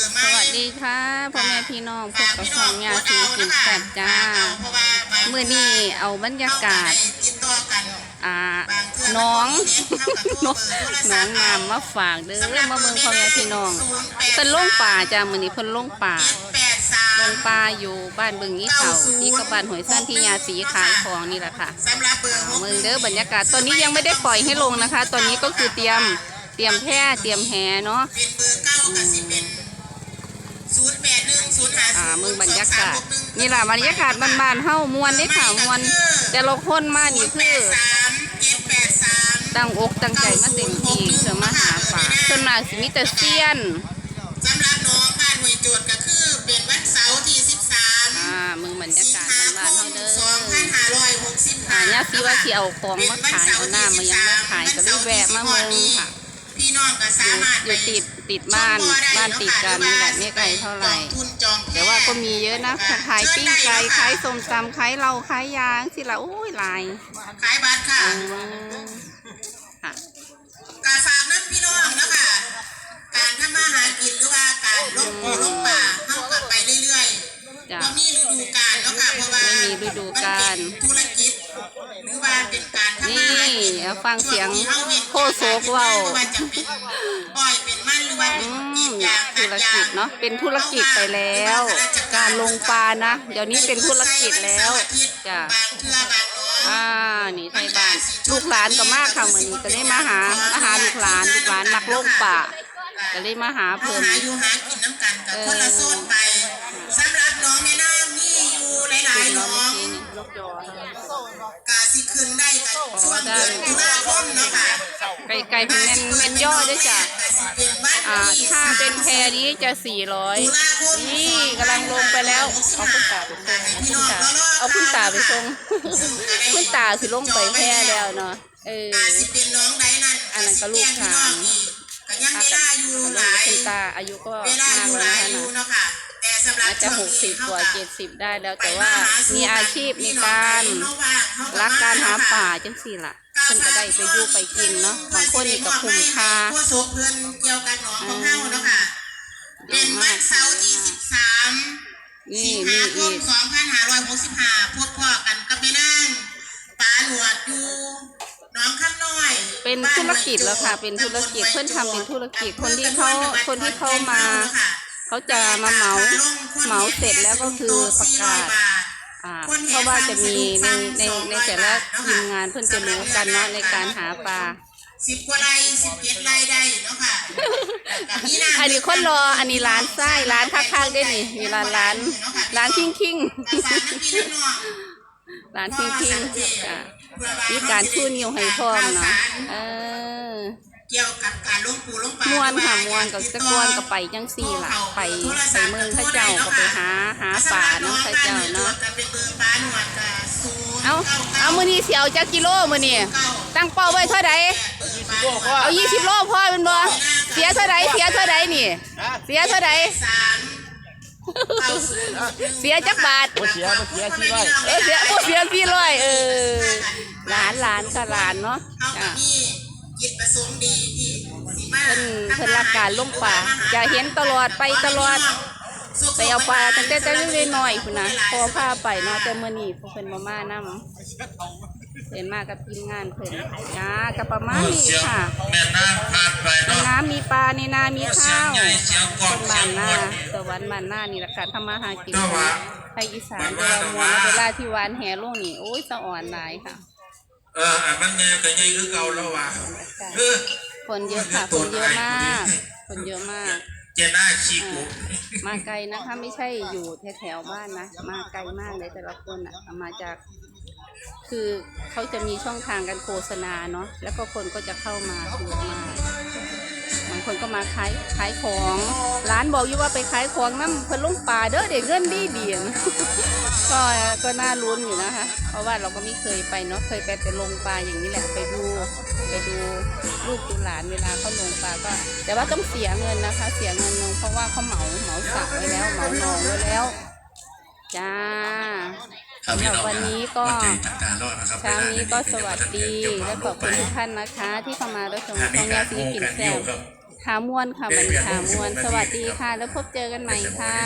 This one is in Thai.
ร์ไหมสวัสดีค่ะพ่อแม่พี่น้องพบกับช่องยาสีกินแซ่บจ้ามื้อนี้เอาบรรยากาศติดต่อกันอ่าน้องน้องน้องงามมาฝากเด้อมาเบิ่งพ่อแม่พี่น้องเพิ่นลงป่าจ้ามื้อนี้เพิ่นลงป่าแปดสามลงป่าอยู่บ้านบึงอีเฒ่าที่กับบ้านหอยสั้นที่ยาสีขายของนี่แหละค่ะสำหรับเบอร์หกเมืองเด้อบรรยากาศตอนนี้ยังไม่ได้ปล่อยให้ลงนะคะ ตอนนี้ก็คือเตรียมเตรียมแพร่เตรียมแหเนาะ อ่าศูนย์เมืองบรรยากาศสองสมหกหงนี่แหละบรรยากาศบ้านๆเฮ้ามวนได้ค่ะมวน แต่เราคนมานี่แปคือดสามเจ็ดแปดสามตั้งอกตั้งใจมาเต็มที่เพื่อมาหาป่าส่วนมากสิมีแต่เซียนสำหรับน้องบ้านหวยโจทย์ก็คือเป็นวันเสาร์ที่สิบสามอ่าเมืองบรรยากาศบ้านๆเฮาเด้อสองพันห้าร้อยหกสิบอ่าห้าเนี่ยสิว่าสิเอาของมาขายเอาหน้ามายังมาขายก็เลยแวะมาเมืองค่ะพี่น้องก็อสายู่มารถอยู่ติด ติดบ้านบ้านติดกันนี่แหละไม่ไกลเท่าไหร่ทุนจองแต่ว่าก็มีเยอะนะขายปิ้งไก่ขายส้มตำขายเหล้าขายยางสิละโอ้ยหลายขายบัตรค่ะอืมค่ะกาฝากนั้นพี่น้องนะคะการทำมาหากินหรือว่าการลงปูลงป่าเข้ากับไปเรื่อยๆจ้ะว่ามีฤดูกาลเนาะค่ะเพราะว่าไม่มีฤดูกาลมันเป็นธุรกิจหรือว่าเป็นการทำนี่มาหากินเอาฟังเสียงช่วที่ราเฮ็ดโคโซกเว้า อว่าเป็อืนมกรีดยางธุรกิจเนาะเป็นธุรกิจไปแล้ว การลงปลานะ เดี๋ยวนี้เป็นธุรกิจแล้วจ้ะบางเทื่อบางน้อยอ่านี่ไทยบ้านลูกหลานก็มากค่ะวันนี้ก็ได้มาหามาหาลูกหลานลูกหลานนักลงป่าก็เลยมาหาเขาเพิ่นหาอยู่หากินน้ำกันกับคนละโซนไปสำหรับน้องแม่นางมีอยู่หลายๆน้องลูกจอกาสิขึ้นได้กับช่วงเดือนตุลาคมเนาะค่ะไก่ไก่เป็นเมนเมนย่อด้วยจ้ะกาสิเป็นวัน อ่าที่ถ้าเป็นแพรนี้จะสี่ร้อยตุลาคมนี่กำลังลงไปแล้ว เอาคุณตาไปส่งเอาคุณตาเอาคุณตาไปส่งคุณตาสิลงไปแพรแล้วเนาะเออกาสิเป็นน้องใดนั่นอันนั้นก็ลูกหลานก็ยังเวลาอยู่หลายคุณตาอายุก็เวลามากอยู่หแล้ลาวยอยู่นะเนาะค่ะแต่สำหรับอาจจะช่หวงกสินี้บเขากว่าก็เจ็ดสิบได้แล้วแต่ว่ามีอาชีพในการรักการหาป่าจังสี่ล่ะเพิ่นก็ได้ไปอยู่ไปกินเนาะบางคนนี่ก็คุ้มค่าผู้โสเพื่อนเกี่ยวกันหนองของเฮาเนาะค่ะเป็นวันเสาร์ที่สิบสามนี่สิงมีหาคอีมกสองพันห้าร้อยหกสิบห้าพวกพ่อกันก็ไปนั่งปลาหนวดอยู่หน้องข้างน้อย เป็นธุรกิจแล้วค่ะ เป็นธุรกิจเพิ่นทำเป็นธุรกิจคนที่เขาคนที่เข้ามา เขาจะมาเหมาเหมาเสร็จแล้วก็คือประกาศอ่า เพราะว่าจะมีในในในแต่ละทีมงานเพิ่นจะรู้กันเนาะในการหาปลาสิบกว่าไร่สิบเจ็ดไร่ได้เนาะค่ะแล้วก็มีำอันนี้คนรออันนี้ร้านไส้ร้านข้างๆได้นี่มีร้านร้านร้านคิงคิงฝากน้ำพี่น้องร้านคิงคิงอะมีการชูนิ้วให้พร้อมเนาะเออ เกี่ยวกับการลงปูลงปลามวนค่ะมวนกับตะกอนกับไปจังซี่ล่ะไปไปเมืองเข้าเจ้าก็ไปหาหาป่าเนาะเข้าเจ้าเนาะเป็นเบอร์ปลาหนวดกับศูนย์เอาเอามื้อนี้สิเอาจักกิโลมื้อนี้ตั้งเป้าไว้เท่าใดเอา20โลพอเป็นบ่เสียเท่าใดเสียเท่าใดนี่ เสียเท่าใดสามเก้าศูนย์เสียจักบาทบ่เสียบ่เสียที่ไว้เออเสียบ่เสียสี่ร้อยเออหลานหลานก็หลานเนาะเอา จ้ะกับนี่จิตประสงค์ดีที่สิมาเพิ่นเพิ่นรักการลงป่าจะเห็นตลอดไปตลอดไปเอาปลาตั้งแต่แต่เล็กๆน้อยๆพุ่นนะพอพาไปเนาะแต่มื้อนี้พวกเพิ่นบ่มานำเห็นมากับทีมงานเพิ่นจ้าก็ประมาณนี้เสียงค่ะแม่น้ำผ่านไปในเนาะน้ำมีปลาในนามีข้าวเสียงใหญ่เสียงกคองนบ้านหน้าเสียงมวลสวรรค์บ้านหน้านี่ละการทำมาหากินเจ้าว่าไทยอีสานเวลามวนเวลาที่หวานแห่ลงนี่โอ้ยสะอ่อนหลายค่ะเอออันมันเนี่ยก็ใหญ่คือเก่าแล้วว่ะเออคนเยอะค่ะคนเยอะมาก คนเยอะมากเจน่าชีกุมาไกลนะคะ ไม่ใช่อยู่แถวๆบ้านนะ มาไกลมากเลยแต่ละคนอะเอามาจาก คือเขาจะมีช่องทางการโฆษณาเนาะแล้วก็คนก็จะเข้ามาเยอะมากบางคนก็มาขายขายของร้านบอกอยู่ว่าไปขายของน้ำเพิ่นลงป่าเด้อเด็กเงินดีดีนะก็ ก็น่าลุ้นอยู่นะคะ เพราะว่าเราก็ไม่เคยไปเนาะเคยไปแต่ลงปลาอย่างนี้แหละไปดูไปดูลูกดูหลานเวลาเขาลงปลาก็ แต่ว่าต้องเสียเงินนะคะ เสียเงินนึงเพราะว่าเขาเหมาเหมาสระไว้แล้วเหมานองไว้แล้วจ้าครับพี่น้องวันนี้ก็วัใจต่างๆแล้วนะครับเช้านี้ก็สวัสดีและขอบคุณทุกท่านนะคะ ที่เข้ามารับชมถ้าช่มีองกายารสีโมกินกันแซ่อยู่บกับขามวนค่ะมันขามวน สวัสดีค่ะ แล้วพบเจอกันใหม่ค่ะ